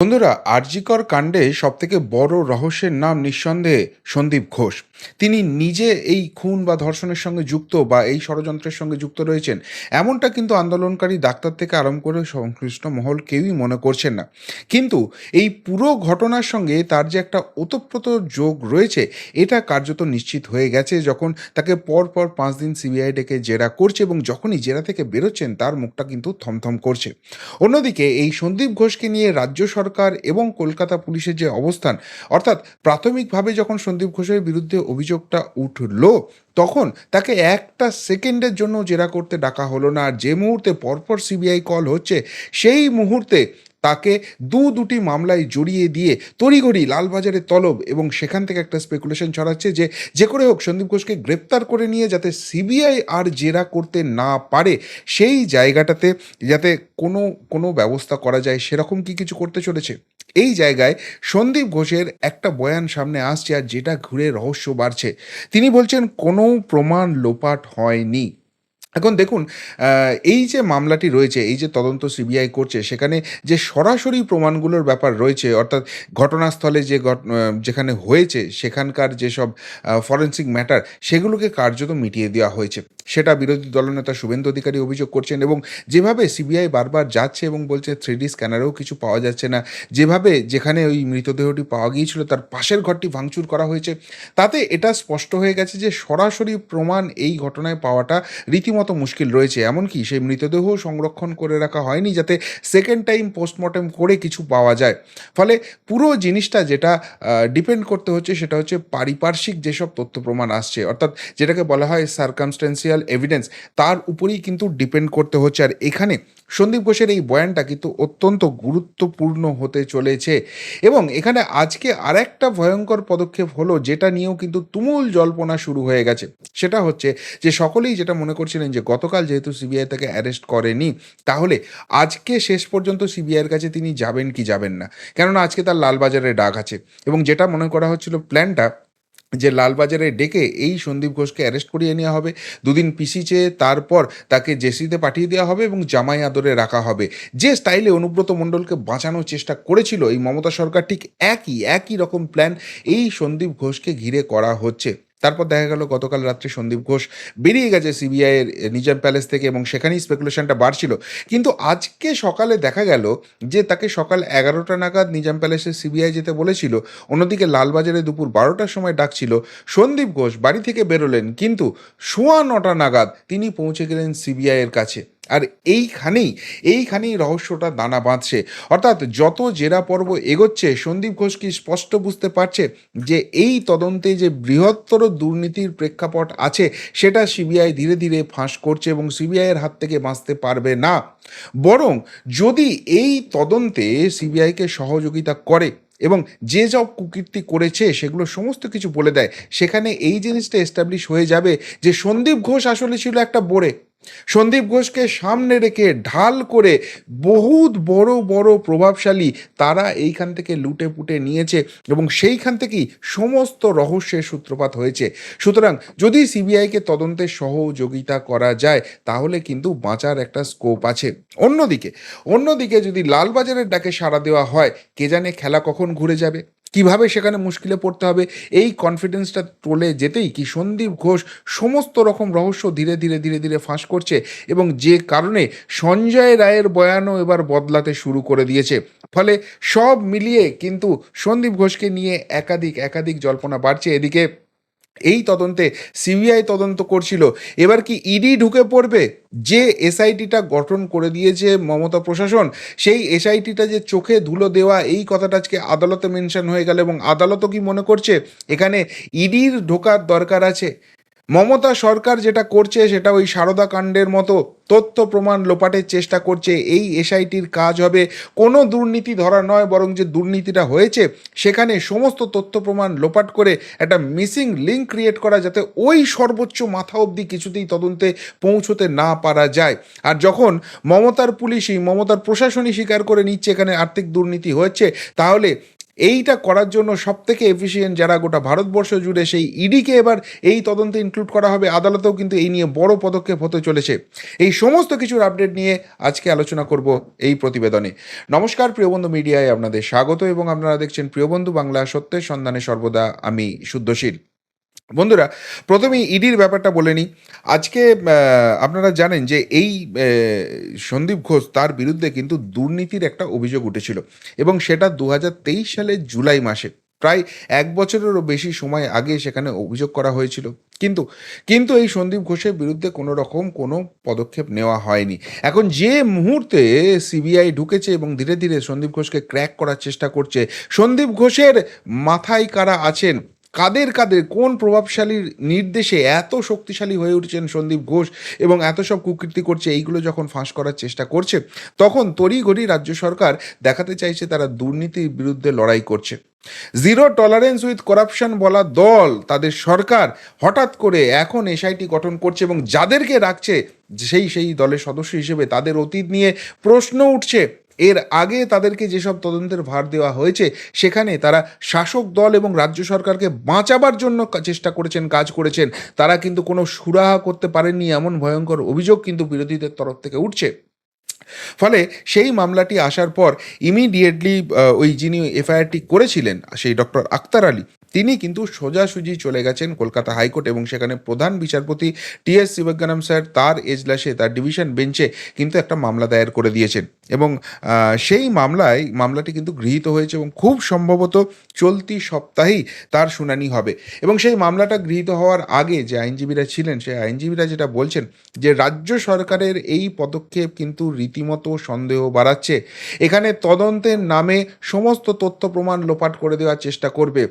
বন্ধুরা, আরজিকর কাণ্ডে সবথেকে বড় রহস্যের নাম নিঃসন্দেহে সন্দীপ ঘোষ। তিনি নিজে এই খুন বা ধর্ষণের সঙ্গে যুক্ত বা এই ষড়যন্ত্রের সঙ্গে যুক্ত রয়েছেন। এমনটা কিন্তু আন্দোলনকারী ডাক্তার থেকে আরম্ভ করে সংশ্লিষ্ট মহল কেউই মনে করছেন না। কিন্তু এই পুরো ঘটনার সঙ্গে তার যে একটা ওতপ্রোত যোগ রয়েছে, এটা কার্যত নিশ্চিত হয়ে গেছে যখন তাকে পর পর পাঁচ দিন সিবিআই ডেকে জেরা করছে এবং যখনই জেরা থেকে বেরোচ্ছেন, তার মুখটা কিন্তু থমথম করছে। অন্যদিকে এই সন্দীপ ঘোষকে নিয়ে রাজ্য সরকার এবং কলকাতা পুলিশের যে অবস্থান, অর্থাৎ প্রাথমিকভাবে যখন সন্দীপ ঘোষের বিরুদ্ধে অভিযোগটা উঠল, তখন তাকে একটা সেকেন্ডের জন্য জেরা করতে ডাকা হলো না। আর যে মুহূর্তে পরপর সিবিআই কল হচ্ছে, সেই মুহূর্তে তাকে দু দুটি মামলায় জড়িয়ে দিয়ে তড়িঘড়ি লালবাজারে তলব এবং সেখান থেকে একটা স্পেকুলেশন ছড়াচ্ছে যে যে করে হোক সন্দীপ ঘোষকে গ্রেপ্তার করে নিয়ে যাতে সিবিআই আর জেরা করতে না পারে, সেই জায়গাটাতে যাতে কোনো কোনো ব্যবস্থা করা যায় সেরকম কি কিছু করতে চলেছে? এই জায়গায় সন্দীপ ঘোষের একটা বয়ান সামনে আসছে আর যেটা ঘুরে রহস্য বাড়ছে। তিনি বলছেন, কোনো প্রমাণ লোপাট হয়নি। এখন দেখুন এই যে মামলাটি রয়েছে, এই যে তদন্ত সিবিআই করছে, সেখানে যে সরাসরি প্রমাণগুলোর ব্যাপার রয়েছে, অর্থাৎ ঘটনাস্থলে যে যেখানে হয়েছে, সেখানকার যেসব ফরেন্সিক ম্যাটার সেগুলোকে কার্যত মিটিয়ে দেওয়া হয়েছে। সেটা বিরোধী দলনেতা শুভেন্দু অধিকারী অভিযোগ করছেন এবং যেভাবে সিবিআই বারবার যাচ্ছে এবং বলছে থ্রি ডি স্ক্যানারেও কিছু পাওয়া যাচ্ছে না, যেভাবে যেখানে ওই মৃতদেহটি পাওয়া গিয়েছিল, তার পাশের ঘরটি ভাঙচুর করা হয়েছে, তাতে এটা স্পষ্ট হয়ে গেছে যে সরাসরি প্রমাণ এই ঘটনায় পাওয়াটা রীতিমতো মুশকিল রয়েছে। এমনকি সেই মৃতদেহ সংরক্ষণ করে রাখা হয়নি যাতে সেকেন্ড টাইম পোস্টমর্টেম করে কিছু পাওয়া যায়। ফলে পুরো জিনিসটা যেটা ডিপেন্ড করতে হচ্ছে সেটা হচ্ছে পারিপার্শ্বিক যেসব তথ্য প্রমাণ আসছে। অর্থাৎ যেটাকে বলা হয় সার্কামস্টেন্সিয়াল এভিডেন্স তার উপরেই কিন্তু ডিপেন্ড করতে হচ্ছে। আর এখানে সন্দীপ ঘোষের এই বয়ানটা কিন্তু অত্যন্ত গুরুত্বপূর্ণ হতে চলেছে। এবং এখানে আজকে আরেকটা ভয়ঙ্কর পদক্ষেপ হলো, যেটা নিয়েও কিন্তু তুমুল জল্পনা শুরু হয়ে গেছে। সেটা হচ্ছে যে সকলেই যেটা মনে করছিলেন যে গতকাল যেহেতু সিবিআই তাকে অ্যারেস্ট করেনি, তাহলে আজকে শেষ পর্যন্ত সিবিআইয়ের কাছে তিনি যাবেন কি যাবেন না? কেননা আজকে তার লালবাজারে ডাক আছে। এবং যেটা মনে করা হচ্ছিল, প্ল্যানটা যে লালবাজারে ডেকে এই সন্দীপ ঘোষকে অ্যারেস্ট করিয়ে নেওয়া হবে। দুদিন পিসি চেয়ে তারপর তাকে জেসিতে পাঠিয়ে দেওয়া হবে এবং জামাই আদরে রাখা হবে। যে স্টাইলে অনুব্রত মণ্ডলকে বাঁচানোর চেষ্টা করেছিল এই মমতা সরকার, ঠিক একই একই রকম প্ল্যান এই সন্দীপ ঘোষকে ঘিরে করা হচ্ছে। তারপর দেখা গেল গতকাল রাত্রে সন্দীপ ঘোষ বেরিয়ে গেছে সিবিআই এর নিজাম প্যালেস থেকে এবং সেখানেই স্পেকুলেশনটা বাড়ছিল। কিন্তু আজকে সকালে দেখা গেল যে তাকে সকাল এগারোটা নাগাদ নিজাম প্যালেসে সিবিআই যেতে বলেছিল, অন্যদিকে লালবাজারে দুপুর বারোটার সময় ডাকছিল সন্দীপ ঘোষ বাড়ি থেকে বেরোলেন। কিন্তু সোয়া নটা নাগাদ তিনি পৌঁছে গেলেন সিবিআই এর কাছে। আর এইখানেই এইখানেই রহস্যটা দানা বাঁধছে। অর্থাৎ যত জেরা পর্ব এগোচ্ছে, সন্দীপ ঘোষ কি স্পষ্ট বুঝতে পারছে যে এই তদন্তে যে বৃহত্তর দুর্নীতির প্রেক্ষাপট আছে, সেটা সিবিআই ধীরে ধীরে ফাঁস করছে এবং সিবিআইয়ের হাত থেকে বাঁচতে পারবে না। বরং যদি এই তদন্তে সিবিআইকে সহযোগিতা করে এবং যে সব কুকীর্তি করেছে, সেগুলো সমস্ত কিছু বলে দেয়, সেখানে এই জিনিসটা এস্টাবলিশ হয়ে যাবে যে সন্দীপ ঘোষ আসলে ছিল একটা বোরে। সন্দীপ ঘোষকে সামনে রেখে ঢাল করে বহুত বড় বড় প্রভাবশালী তারা এইখান থেকে লুটে পুটে নিয়েছে এবং সেইখান থেকেই সমস্ত রহস্যের সূত্রপাত হয়েছে। সুতরাং যদি সিবিআইকে তদন্তে সহযোগিতা করা যায়, তাহলে কিন্তু বাঁচার একটা স্কোপ আছে। অন্যদিকে অন্যদিকে যদি লালবাজারের ডাকে সাড়া দেওয়া হয়, কে জানে খেলা কখন ঘুরে যাবে? কীভাবে সেখানে মুশকিলে পড়তে হবে? এই কনফিডেন্সটা টলে যেতেই কি সন্দীপ ঘোষ সমস্ত রকম রহস্য ধীরে ধীরে ধীরে ধীরে ফাঁস করছে এবং যে কারণে সঞ্জয় রায়ের বয়ানও এবার বদলাতে শুরু করে দিয়েছে। ফলে সব মিলিয়ে কিন্তু সন্দীপ ঘোষকে নিয়ে একাধিক একাধিক জল্পনা বাড়ছে। এদিকে এই তদন্তে সিবিআই তদন্ত করছিল। এবার কি ইডি ঢুকে পড়বে? যে এসআইটিটা গঠন করে দিয়েছে মমতা প্রশাসন, সেই এসআইটিটা যে চোখে ধুলো দেওয়া, এই কথাটা আজকে আদালতে মেনশন হয়ে গেল এবং আদালতও কি মনে করছে? এখানে ইডির ঢোকার দরকার আছে। মমতা সরকার যেটা করছে সেটা ওই সারদা কাণ্ডের মতো তথ্য প্রমাণ লোপাটের চেষ্টা করছে। এই এসআইটির কাজ হবে। কোনো দুর্নীতি ধরা নয়, বরং যে দুর্নীতিটা হয়েছে, সেখানে সমস্ত তথ্য প্রমাণ লোপাট করে একটা মিসিং লিঙ্ক ক্রিয়েট করা যাতে ওই সর্বোচ্চ মাথা অবধি কিছুতেই তদন্তে পৌঁছতে না পারা যায়। আর যখন মমতার পুলিশই, মমতার প্রশাসনই স্বীকার করে নিচ্ছে এখানে আর্থিক দুর্নীতি হচ্ছে, তাহলে এইটা করার জন্য সব থেকে এফিসিয়েন্ট যারা গোটা ভারতবর্ষ জুড়ে সেই ইডিকে এবার এই তদন্তে ইনক্লুড করা হবে, আদালতেও কিন্তু এই নিয়ে বড় পদক্ষেপ হতে চলেছে। এই সমস্ত কিছুর আপডেট নিয়ে আজকে আলোচনা করব এই প্রতিবেদনে। নমস্কার, প্রিয়বন্ধু মিডিয়ায় আপনাদের স্বাগত এবং আপনারা দেখছেন প্রিয়বন্ধু বাংলা সত্যের সন্ধানে সর্বদা আমি শুদ্ধশীল। বন্ধুরা, প্রথমেই ইডির ব্যাপারটা বলে নিই। আজকে আপনারা জানেন যে এই সন্দীপ ঘোষ তার বিরুদ্ধে কিন্তু দুর্নীতির একটা অভিযোগ উঠেছিল এবং সেটা দু হাজার তেইশ সালের জুলাই মাসে। প্রায় এক বছরেরও বেশি সময় আগে সেখানে অভিযোগ করা হয়েছিল। কিন্তু কিন্তু এই সন্দীপ ঘোষের বিরুদ্ধে কোনো রকম কোনো পদক্ষেপ নেওয়া হয়নি। এখন যে মুহূর্তে সিবিআই ঢুকেছে এবং ধীরে ধীরে সন্দীপ ঘোষকে ক্র্যাক করার চেষ্টা করছে, সন্দীপ ঘোষের মাথায় কারা আছেন? কাদের কাদের, কোন প্রভাবশালীর নির্দেশে এত শক্তিশালী হয়ে উঠছেন সন্দীপ ঘোষ এবং এত সব কুকৃতি করছে, এইগুলো যখন ফাঁস করার চেষ্টা করছে, তখন তড়িঘড়ি রাজ্য সরকার দেখাতে চাইছে তারা দুর্নীতির বিরুদ্ধে লড়াই করছে। জিরো টলারেন্স উইথ করাপশন বলা দল, তাদের সরকার হঠাৎ করে এখন এসআইটি গঠন করছে এবং যাদেরকে রাখছে, সেই সেই দলের সদস্য হিসেবে তাদের অতীত নিয়ে প্রশ্ন উঠছে। এর আগে তাদেরকে যেসব তদন্তের ভার দেওয়া হয়েছে, সেখানে তারা শাসক দল এবং রাজ্য সরকারকে বাঁচাবার জন্য চেষ্টা করেছেন, কাজ করেছেন। তারা কিন্তু কোনো সুরাহা করতে পারেননি এমন ভয়ঙ্কর অভিযোগ কিন্তু বিরোধীদের তরফ থেকে উঠছে। ফলে সেই মামলাটি আসার পর ইমিডিয়েটলি ওই যিনি এফআইআরটি করেছিলেন, সেই ডক্টর আক্তার আলী তিনি কিন্তু সোজাসুজি চলে গেছেন কলকাতা হাইকোর্ট এবং সেখানে প্রধান বিচারপতি টি এস শিবজ্ঞানম স্যার তার এজলাসে, তার ডিভিশন বেঞ্চে কিন্তু একটা মামলা দায়ের করে দিয়েছেন। এবং সেই মামলায়, মামলাটি কিন্তু গৃহীত হয়েছে এবং খুব সম্ভবত চলতি সপ্তাহেই তার শুনানি হবে। এবং সেই মামলাটা গৃহীত হওয়ার আগে যে আইনজীবীরা ছিলেন, সেই আইনজীবীরা যেটা বলছেন যে রাজ্য সরকারের এই পদক্ষেপ কিন্তু রীতিমতো সন্দেহ বাড়াচ্ছে। এখানে তদন্তের নামে সমস্ত তথ্য প্রমাণ লোপাট করে দেওয়ার চেষ্টা করবে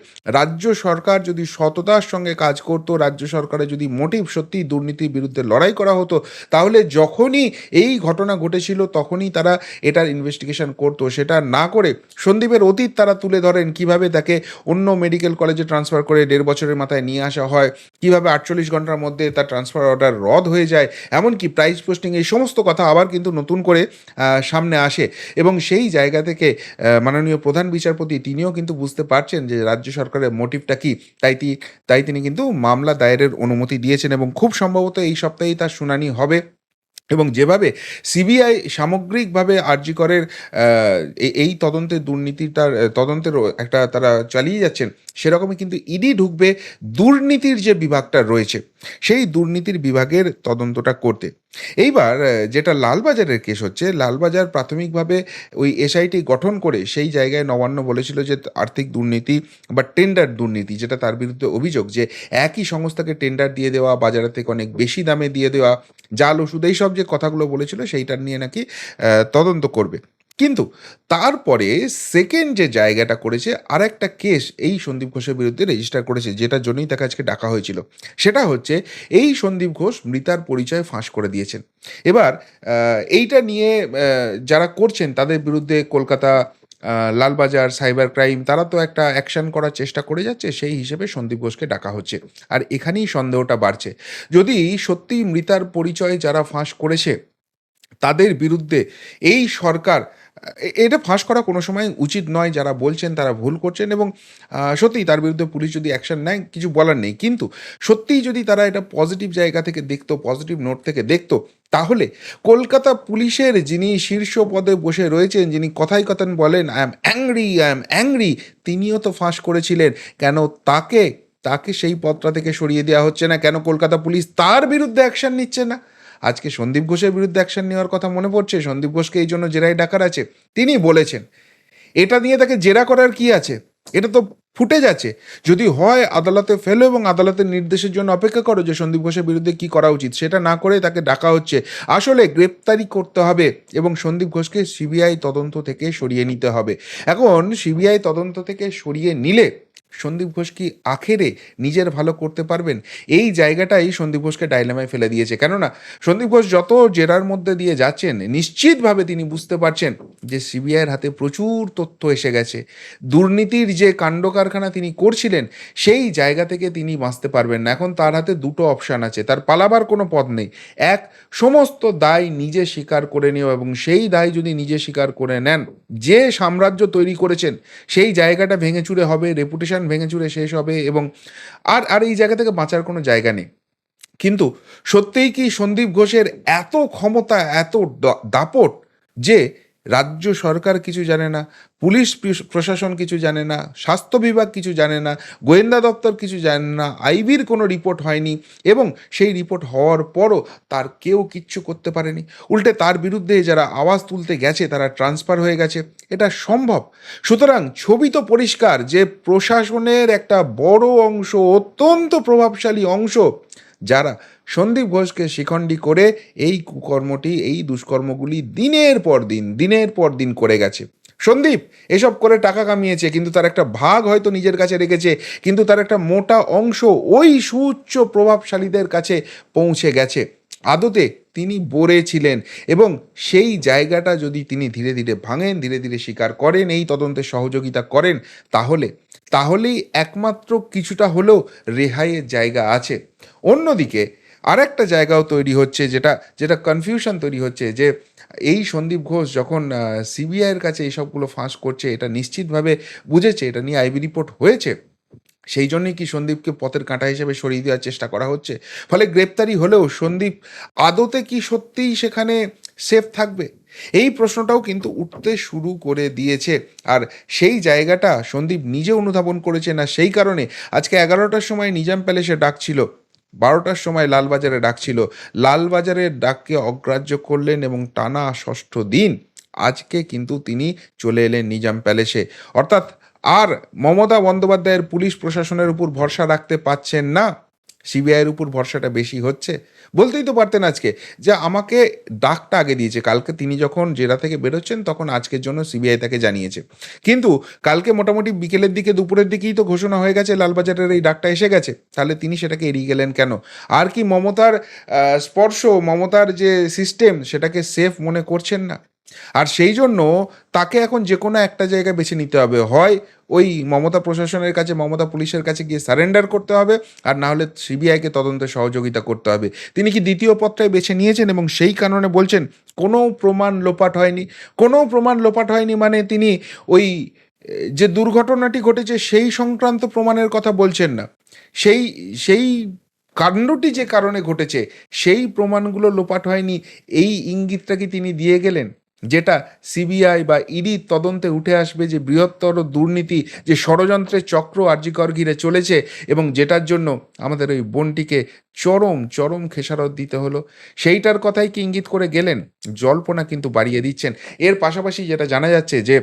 সরকার যদি সততার সঙ্গে কাজ করতো, রাজ্য সরকারের যদি মোটিভ সত্যি দুর্নীতির বিরুদ্ধে লড়াই করা হতো, তাহলে যখনই এই ঘটনা ঘটেছিল তখনই তারা এটার ইনভেস্টিগেশন করতো। সেটা না করে সন্দীপের অতীত তারা তুলে ধরেন কীভাবে তাকে অন্য মেডিকেল কলেজে ট্রান্সফার করে দেড় বছরের মাথায় নিয়ে আসা হয়, কীভাবে আটচল্লিশ ঘণ্টার মধ্যে তার ট্রান্সফার অর্ডার রদ হয়ে যায়, এমনকি প্রাইস পোস্টিং এই সমস্ত কথা আবার কিন্তু নতুন করে সামনে আসে। এবং সেই জায়গা থেকে মাননীয় প্রধান বিচারপতি তিনিও কিন্তু বুঝতে পারছেন যে রাজ্য সরকারের মোটিভটা কি? তাই তাই তিনি কিন্তু মামলা দায়েরের অনুমতি দিয়েছেন এবং খুব সম্ভবত এই সপ্তাহেই তার শুনানি হবে। এবং যেভাবে সিবিআই সামগ্রিকভাবে এ- এই তদন্তের দুর্নীতিটার তদন্তের একটা তারা চালিয়ে যাচ্ছেন, সেরকমই কিন্তু ইডি ঢুকবে দুর্নীতির যে বিভাগটা রয়েছে, সেই দুর্নীতির বিভাগের তদন্তটা করতে। এইবার যেটা লালবাজারের কেস হচ্ছে, লালবাজার প্রাথমিকভাবে ওই এসআইটি গঠন করে সেই জায়গায় নবান্ন বলেছিল যে আর্থিক দুর্নীতি বা টেন্ডার দুর্নীতি, যেটা তার বিরুদ্ধে অভিযোগ যে একই সংস্থাকে টেন্ডার দিয়ে দেওয়া, বাজারের থেকে অনেক বেশি দামে দিয়ে দেওয়া, জাল ওষুধ এই সব যে কথাগুলো বলেছিল সেইটার নিয়ে নাকি তদন্ত করবে। কিন্তু তারপরে সেকেন্ড যে জায়গাটা করেছে আর একটা কেস এই সন্দীপ ঘোষের বিরুদ্ধে রেজিস্টার করেছে, যেটার জন্যই তাকে আজকে ডাকা হয়েছিল। সেটা হচ্ছে, এই সন্দীপ ঘোষ মৃতার পরিচয় ফাঁস করে দিয়েছেন। এবার এইটা নিয়ে যারা করছেন, তাদের বিরুদ্ধে কলকাতা লালবাজার সাইবার ক্রাইম তারা তো একটা অ্যাকশন করার চেষ্টা করে যাচ্ছে, সেই হিসেবে সন্দীপ ঘোষকে ডাকা হচ্ছে। আর এখানেই সন্দেহটা বাড়ছে। যদি সত্যি মৃতার পরিচয় যারা ফাঁস করেছে, তাদের বিরুদ্ধে এই সরকার এটা ফাঁস করা কোনো সময় উচিত নয়, যারা বলছেন তারা ভুল করছেন এবং সত্যিই তার বিরুদ্ধে পুলিশ যদি অ্যাকশন নেয়, কিছু বলার নেই। কিন্তু সত্যিই যদি তারা এটা পজিটিভ জায়গা থেকে দেখতো পজিটিভ নোট থেকে দেখতো, তাহলে কলকাতা পুলিশের যিনি শীর্ষ পদে বসে রয়েছেন, যিনি কথাই কথান বলেন I am angry I am angry তিনিও তো ফাঁস করেছিলেন। কেন তাকে তাকে সেই পদটা থেকে সরিয়ে দেওয়া হচ্ছে না? কেন কলকাতা পুলিশ তার বিরুদ্ধে অ্যাকশন নিচ্ছে না? আজকে সন্দীপ ঘোষের বিরুদ্ধে অ্যাকশন নেওয়ার কথা মনে পড়ছে, সন্দীপ ঘোষকে এই জন্য জেরাই ডাকার আছে। তিনি বলেছেন, এটা নিয়ে তাকে জেরা করার কি আছে? এটা তো ফুটে যাচ্ছে যদি হয়, আদালতে ফেলো এবং আদালতের নির্দেশের জন্য অপেক্ষা করো যে সন্দীপ ঘোষের বিরুদ্ধে কি করা উচিত। সেটা না করে তাকে ডাকা হচ্ছে। আসলে গ্রেপ্তারি করতে হবে এবং সন্দীপ ঘোষকে সিবিআই তদন্ত থেকে সরিয়ে নিতে হবে। এখন সিবিআই তদন্ত থেকে সরিয়ে নিলে সন্দীপ ঘোষ কি আখেরে নিজের ভালো করতে পারবেন? এই জায়গাটাই সন্দীপ ঘোষকে ডাইলামায় ফেলে দিয়েছে। কেননা, সন্দীপ ঘোষ যত জেরার মধ্যে দিয়ে যাচ্ছেন, নিশ্চিতভাবে তিনি বুঝতে পারছেন যে সিবিআইয়ের হাতে প্রচুর তথ্য এসে গেছে। দুর্নীতির যে কাণ্ড কারখানা তিনি করছিলেন, সেই জায়গা থেকে তিনি বাঁচতে পারবেন না। এখন তার হাতে দুটো অপশান আছে। তার পালাবার কোনো পথ নেই। এক, সমস্ত দায় নিজে স্বীকার করে নেওয়া এবং সেই দায় যদি নিজে স্বীকার করে নেন, যে সাম্রাজ্য তৈরি করেছেন, সেই জায়গাটা ভেঙে চুরে হবে রেপুটেশন ভেঙে চুরে শেষ হবে এবং আর আর এই জায়গা থেকে বাঁচার কোনো জায়গা নেই। কিন্তু সত্যিই কি সন্দীপ ঘোষের এত ক্ষমতা, এত দাপট যে রাজ্য সরকার কিছু জানে না, পুলিশ প্রশাসন কিছু জানে না, স্বাস্থ্য বিভাগ কিছু জানে না, গোয়েন্দা দপ্তর কিছু জানে না, আইবির কোনো রিপোর্ট হয়নি এবং সেই রিপোর্ট হওয়ার পরও তার কেউ কিচ্ছু করতে পারেনি। উল্টে তার বিরুদ্ধে যারা আওয়াজ তুলতে গেছে তারা ট্রান্সফার হয়ে গেছে। এটা সম্ভব। সুতরাং ছবি তো পরিষ্কার যে প্রশাসনের একটা বড় অংশ, অত্যন্ত প্রভাবশালী অংশ যারা সন্দীপ ঘোষকে শিখণ্ডী করে এই কুকর্মটি, এই দুষ্কর্মগুলি দিনের পর দিন, দিনের পর দিন করে গেছে। সন্দীপ এসব করে টাকা কামিয়েছে, কিন্তু তার একটা ভাগ হয়তো নিজের কাছে রেখেছে, কিন্তু তার একটা মোটা অংশ ওই সুউচ্চ প্রভাবশালীদের কাছে পৌঁছে গেছে। আদতে তিনি বরে ছিলেন এবং সেই জায়গাটা যদি তিনি ধীরে ধীরে ভাঙেন, ধীরে ধীরে স্বীকার করেন, এই তদন্তে সহযোগিতা করেন, তাহলে তাহলেই একমাত্র কিছুটা হলেও রেহাইয়ের জায়গা আছে। অন্যদিকে আরেকটা জায়গাও তৈরি হচ্ছে যেটা যেটা কনফিউশন তৈরি হচ্ছে যে এই সন্দীপ ঘোষ যখন সিবিআইয়ের কাছে এইসবগুলো ফাঁস করছে, এটা নিশ্চিতভাবে বুঝেছে, এটা নিয়ে আইবি রিপোর্ট হয়েছে। সেই জন্যই কি সন্দীপকে পথের কাঁটা হিসেবে সরিয়ে দেওয়ার চেষ্টা করা হচ্ছে? ফলে গ্রেপ্তারি হলেও সন্দীপ আদতে কি সত্যিই সেখানে সেফ থাকবে? এই প্রশ্নটাও কিন্তু উঠতে শুরু করে দিয়েছে। আর সেই জায়গাটা সন্দীপ নিজে অনুধাবন করেছে না সেই কারণে আজকে এগারোটার সময় নিজাম প্যালেসে ডাকছিল বারোটার সময় লালবাজারে ডাকছিল লালবাজারের ডাককে অগ্রাহ্য করলেন এবং টানা ষষ্ঠ দিন আজকে কিন্তু তিনি চলে এলেন নিজাম প্যালেসে। অর্থাৎ আর মমতা বন্দ্যোপাধ্যায়ের পুলিশ প্রশাসনের উপর ভরসা রাখতে পাচ্ছেন না সিবিআইয়ের উপর ভরসাটা বেশি হচ্ছে। বলতেই তো পারতেন আজকে যে আমাকে ডাকটা আগে দিয়েছে। কালকে তিনি যখন জেরা থেকে বেরোচ্ছেন, তখন আজকের জন্য সিবিআই তাকে জানিয়েছে। কিন্তু কালকে মোটামুটি বিকেলের দিকে, দুপুরের দিকেই তো ঘোষণা হয়ে গেছে, লালবাজারের এই ডাকটা এসে গেছে। তাহলে তিনি সেটাকে এড়িয়ে গেলেন কেন? আর কি মমতার স্পর্শ, মমতার যে সিস্টেম সেটাকে সেফ মনে করছেন না? আর সেই জন্য তাকে এখন যে কোনো একটা জায়গায় বেছে নিতে হবে। হয় ওই মমতা প্রশাসনের কাছে, মমতা পুলিশের কাছে গিয়ে সারেন্ডার করতে হবে আর না হলে সিবিআইকে তদন্তে সহযোগিতা করতে হবে। তিনি কি দ্বিতীয় পথটাই বেছে নিয়েছেন এবং সেই কারণে বলছেন, কোনো প্রমাণ লোপাট হয়নি। কোনো প্রমাণ লোপাট হয়নি মানে তিনি ওই, যে দুর্ঘটনাটি ঘটেছে সেই সংক্রান্ত প্রমাণের কথা বলছেন না। সেই সেই কাণ্ডটি যে কারণে ঘটেছে, সেই প্রমাণগুলো লোপাট হয়নি, এই ইঙ্গিতটা কি তিনি দিয়ে গেলেন? যেটা সিবিআই বা ইডি তদন্তে উঠে আসবে যে বৃহত্তর দুর্নীতি, যে ষড়যন্ত্রের চক্র আর্যিকর ঘিরে চলেছে এবং যেটার জন্য আমাদের ওই বোনটিকে চরম চরম খেসারত দিতে হলো। সেইটার কথাই কি ইঙ্গিত করে গেলেন? জল্পনা কিন্তু বাড়িয়ে দিচ্ছেন। এর পাশাপাশি যেটা জানা যাচ্ছে যে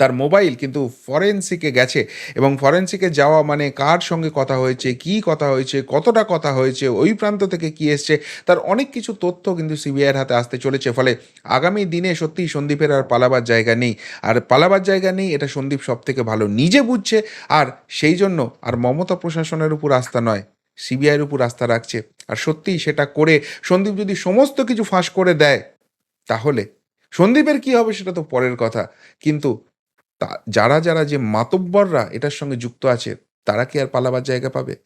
তার মোবাইল কিন্তু ফরেন্সিকে গেছে এবং ফরেন্সিকে যাওয়া মানে কার সঙ্গে কথা হয়েছে, কি কথা হয়েছে, কতটা কথা হয়েছে, ওই প্রান্ত থেকে কি এসছে, তার অনেক কিছু তথ্য কিন্তু সিবিআইয়ের হাতে আসতে চলেছে। ফলে আগামী দিনে সত্যিই সন্দীপের আর পালাবার জায়গা নেই। আর পালাবার জায়গা নেই, এটা সন্দীপ সব থেকে ভালো নিজে বুঝছে। আর সেই জন্য আর মমতা প্রশাসনের উপর আস্থা নয়, সিবিআইয়ের উপর আস্থা রাখছে। আর সত্যিই সেটা করে সন্দীপ যদি সমস্ত কিছু ফাঁস করে দেয়, তাহলে সন্দীপের কি হবে সেটা তো পরের কথা। কিন্তু তা- যারা যারা যে মাতব্বররা এটার সঙ্গে যুক্ত আছে, তারা কি আর পালাবার জায়গা পাবে?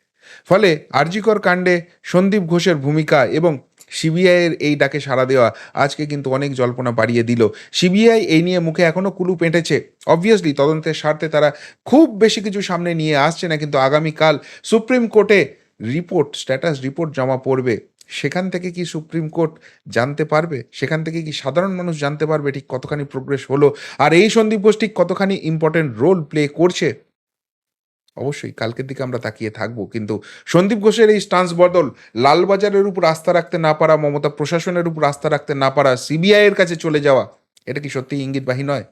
ফলে আরজিকর কাণ্ডে সন্দীপ ঘোষের ভূমিকা এবং সিবিআইয়ের এই ডাকে সাড়া দেওয়া আজকে কিন্তু অনেক জল্পনা বাড়িয়ে দিল। সিবিআই এই নিয়ে মুখে এখনও কুলু পেঁটেছে। অবভিয়াসলি তদন্তের স্বার্থে তারা খুব বেশি কিছু সামনে নিয়ে আসছে না, কিন্তু আগামীকাল সুপ্রিম কোর্টে রিপোর্ট, স্ট্যাটাস রিপোর্ট জমা পড়বে। সেখান থেকে কি সুপ্রিম কোর্ট জানতে পারবে? সেখান থেকে কি সাধারণ মানুষ জানতে পারবে ঠিক কতখানি প্রোগ্রেস হলো? আর এই সন্দীপ ঘোষ ঠিক কতখানি ইম্পর্টেন্ট রোল প্লে করছে? অবশ্যই কালকের দিকে আমরা তাকিয়ে থাকব। কিন্তু সন্দীপ ঘোষের এই স্টান্স বদল লালবাজারের উপর আস্থা রাখতে না পারা, মমতা প্রশাসনের উপর আস্থা রাখতে না পারা সিবিআই এর কাছে চলে যাওয়া, এটা কি সত্যি ইঙ্গিতবাহী নয়?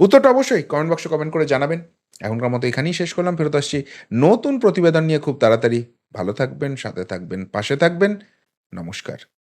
উত্তরটা অবশ্যই কমেন্ট বক্সে কমেন্ট করে জানাবেন। এখনকার মতো এখানেই শেষ করলাম, ফেরত আসছি নতুন প্রতিবেদন নিয়ে খুব তাড়াতাড়ি। ভালো থাকবেন, সাথে থাকবেন, পাশে থাকবেন। নমস্কার।